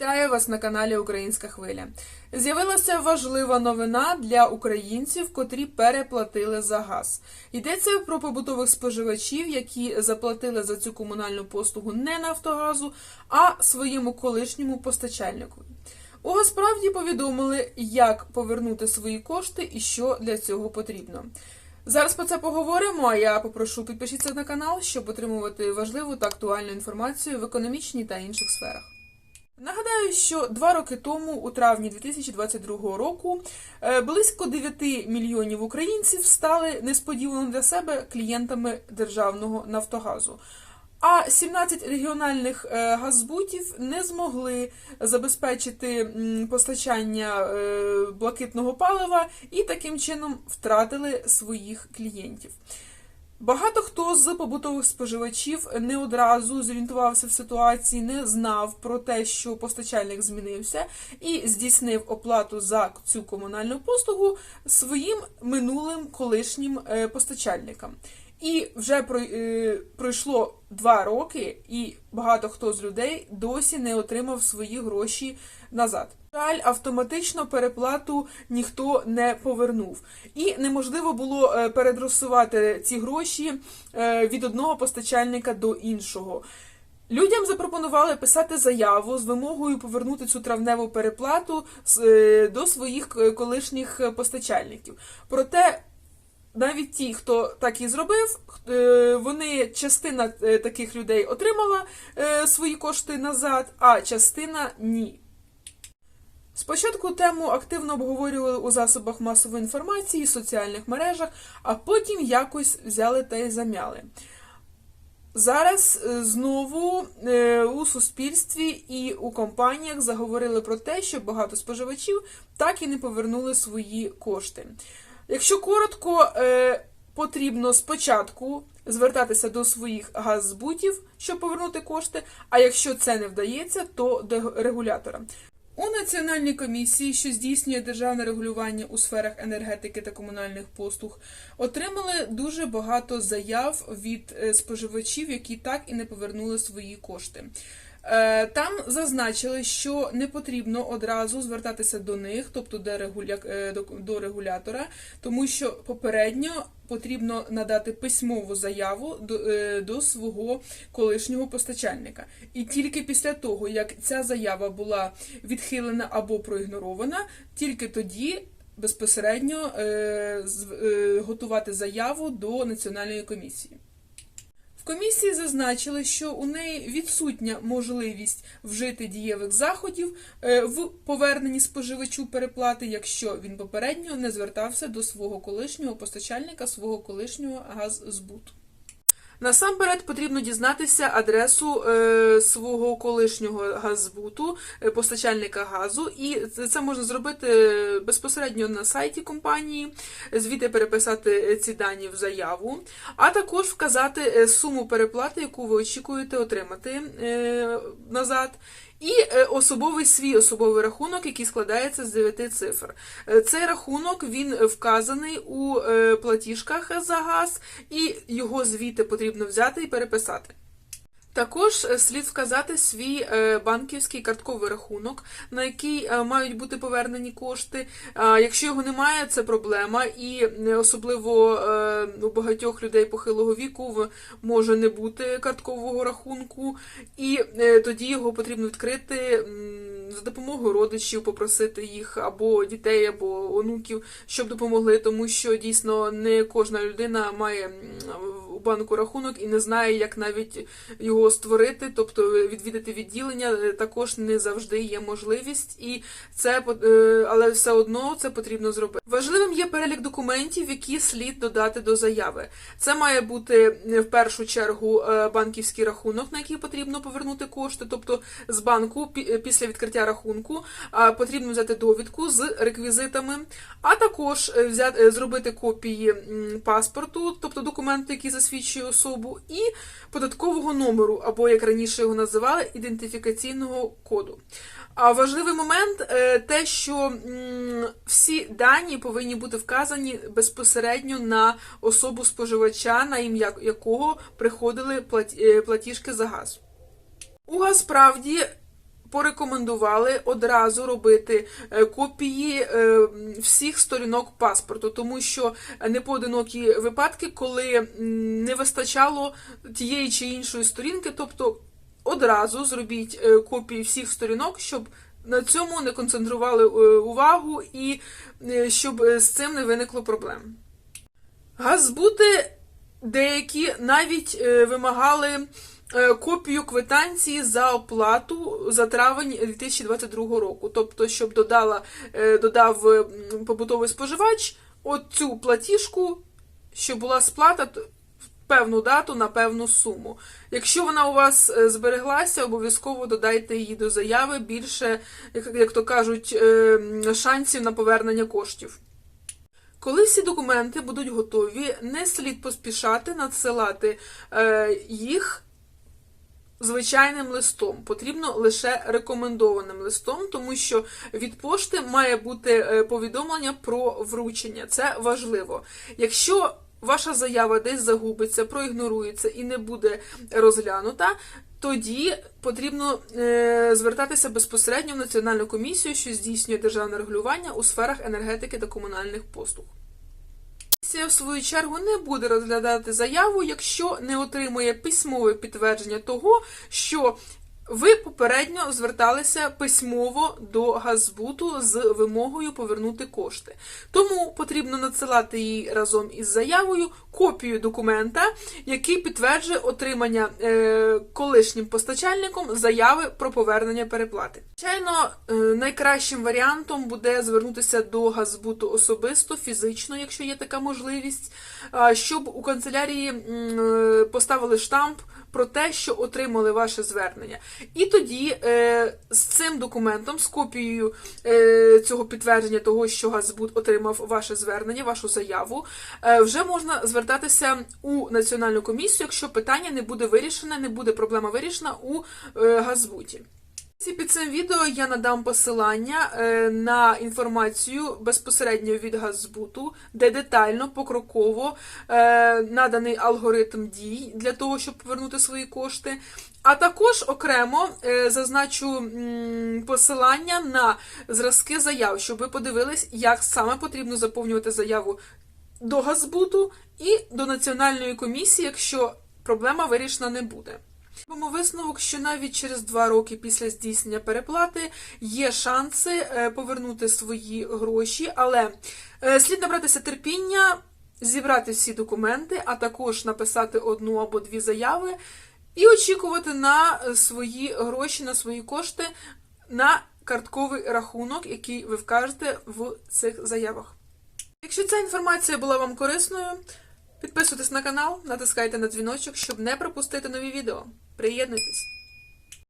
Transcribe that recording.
Вітаю вас на каналі Українська Хвиля. З'явилася важлива новина для українців, котрі переплатили за газ. Йдеться про побутових споживачів, які заплатили за цю комунальну послугу не Нафтогазу, а своєму колишньому постачальнику. У Газправді повідомили, як повернути свої кошти і що для цього потрібно. Зараз про це поговоримо. А я попрошу підпишіться на канал, щоб отримувати важливу та актуальну інформацію в економічній та інших сферах. Нагадаю, що два роки тому, у травні 2022 року, е, близько 9 мільйонів українців стали несподівано для себе клієнтами державного Нафтогазу. А 17 регіональних е, газзбутів не змогли забезпечити постачання е, блакитного палива і таким чином втратили своїх клієнтів. Багато хто з побутових споживачів не одразу зорієнтувався в ситуації, не знав про те, що постачальник змінився, і здійснив оплату за цю комунальну послугу своїм минулим колишнім е, постачальникам. І вже е, пройшло два роки, і багато хто з людей досі не отримав свої гроші назад. Жаль, автоматично переплату ніхто не повернув, і неможливо було е, передросувати ці гроші е, від одного постачальника до іншого. Людям запропонували писати заяву з вимогою повернути цю травневу переплату до своїх колишніх постачальників. Проте навіть ті, хто так і зробив, е, вони частина е, таких людей отримала е, свої кошти назад, а частина ні. Спочатку тему активно обговорювали у засобах масової інформації, соціальних мережах, а потім якось взяли та й замяли. Зараз знову у суспільстві і у компаніях заговорили про те, що багато споживачів так і не повернули свої кошти. Якщо коротко, е, потрібно спочатку звертатися до своїх газзбутів, щоб повернути кошти, а якщо це не вдається, то до регулятора. У Національній комісії, що здійснює державне регулювання у сферах енергетики та комунальних послуг, отримали дуже багато заяв від е, споживачів, які так і не повернули свої кошти. Е, Там зазначили, що не потрібно одразу звертатися до них, тобто до, е, регулятора, тому що попередньо потрібно надати письмову заяву до, е, до свого колишнього постачальника. І тільки після того, як ця заява була відхилена або проігнорована, тільки тоді безпосередньо е, е, готувати заяву до національної комісії. В комісії зазначили, що у неї відсутня можливість вжити дієвих заходів е, в поверненні споживачу переплати, якщо він попередньо не звертався до свого колишнього постачальника, свого колишнього газзбуту. Насамперед потрібно дізнатися адресу е, свого колишнього газбуту, е, постачальника газу, і це- можна зробити безпосередньо на сайті компанії, звідти переписати е, ці дані в заяву, а також вказати е, суму переплати, яку ви очікуєте отримати е, назад. І е, особовий свій особовий рахунок, який складається з 9 цифр. Е, Цей рахунок він вказаний у е, платіжках за газ, і його звідти потрібно взяти і переписати. Також е, слід вказати свій е, банківський картковий рахунок, на який е, мають бути повернені кошти. Якщо його немає, це проблема, і особливо у багатьох людей похилого віку може не бути карткового рахунку, і тоді його потрібно відкрити за допомогою родичів, попросити їх або дітей, або онуків, щоб допомогли, тому що дійсно не кожна людина має банку рахунок і не знає, як навіть його створити, тобто відвідати відділення е, також не завжди є можливість, і це е, але все одно це потрібно зробити. Важливим є перелік документів, які слід додати до заяви. Це має бути е, в першу чергу банківський рахунок, на який потрібно повернути кошти. Тобто з банку після відкриття рахунку потрібно взяти довідку з реквізитами, а також взяти зробити копії паспорту, тобто документу, який засвідчує особу, і податкового номеру, або як раніше його називали, ідентифікаційного коду. А важливий момент е, те, що всі дані повинні бути вказані безпосередньо на особу споживача, на ім'я якого приходили е, платіжки за газ. У Газправді порекомендували одразу робити е, копії е, всіх сторінок паспорту, тому що непоодинокі випадки, коли не вистачало тієї чи іншої сторінки, тобто одразу зробіть е, копії всіх сторінок, щоб на цьому не концентрували увагу і щоб з цим не виникло проблем. Газбути деякі навіть вимагали копію квитанції за оплату за травень 2022 року. Тобто, щоб додала, е, додав е, побутовий споживач оцю платіжку, що була сплата в певну дату на певну суму. Якщо вона у вас е, збереглася, обов'язково додайте її до заяви більше, як, то кажуть, е, шансів на повернення коштів. Коли всі документи будуть готові, не слід поспішати надсилати е, їх звичайним листом. Потрібно лише рекомендованим листом, тому що від пошти має бути е, повідомлення про вручення. Це важливо. Якщо ваша заява десь загубиться, проігнорується і не буде розглянута. Тоді потрібно е, звертатися безпосередньо в Національну комісію, що здійснює державне регулювання у сферах енергетики та комунальних послуг. Комісія, в свою чергу, не буде розглядати заяву, якщо не отримує письмове підтвердження того, що ви попередньо зверталися письмово до Газбуту з вимогою повернути кошти. Тому потрібно надсилати їй разом із заявою копію документа, який підтверджує отримання е, колишнім постачальником заяви про повернення переплати. Звичайно, е, найкращим варіантом буде звернутися до Газбуту особисто, фізично, якщо є така можливість, щоб у канцелярії е, поставили штамп про те, що отримали ваше звернення. І тоді е, з цим документом, з копією е, цього підтвердження того, що Газбут отримав ваше звернення, вашу заяву, е, вже можна звертатися у національну комісію, якщо питання не буде вирішене, не буде проблема вирішена у е, Газбуті. Під цим відео я надам посилання е, на інформацію безпосередньо від Газбуту, де детально, покроково е, наданий алгоритм дій для того, щоб повернути свої кошти. А також окремо е, зазначу посилання на зразки заяв, щоб ви подивились, як саме потрібно заповнювати заяву до Газбуту і до національної комісії, якщо проблема вирішена не буде. Робимо висновок, що навіть через два роки після здійснення переплати є шанси е, повернути свої гроші, але е, слід набратися терпіння, зібрати всі документи, а також написати одну або дві заяви і очікувати на свої гроші, на свої кошти на картковий рахунок, який ви вкажете в цих заявах. Якщо ця інформація була вам корисною, підписуйтесь на канал, натискайте на дзвіночок, щоб не пропустити нові відео. Приєднуйтесь!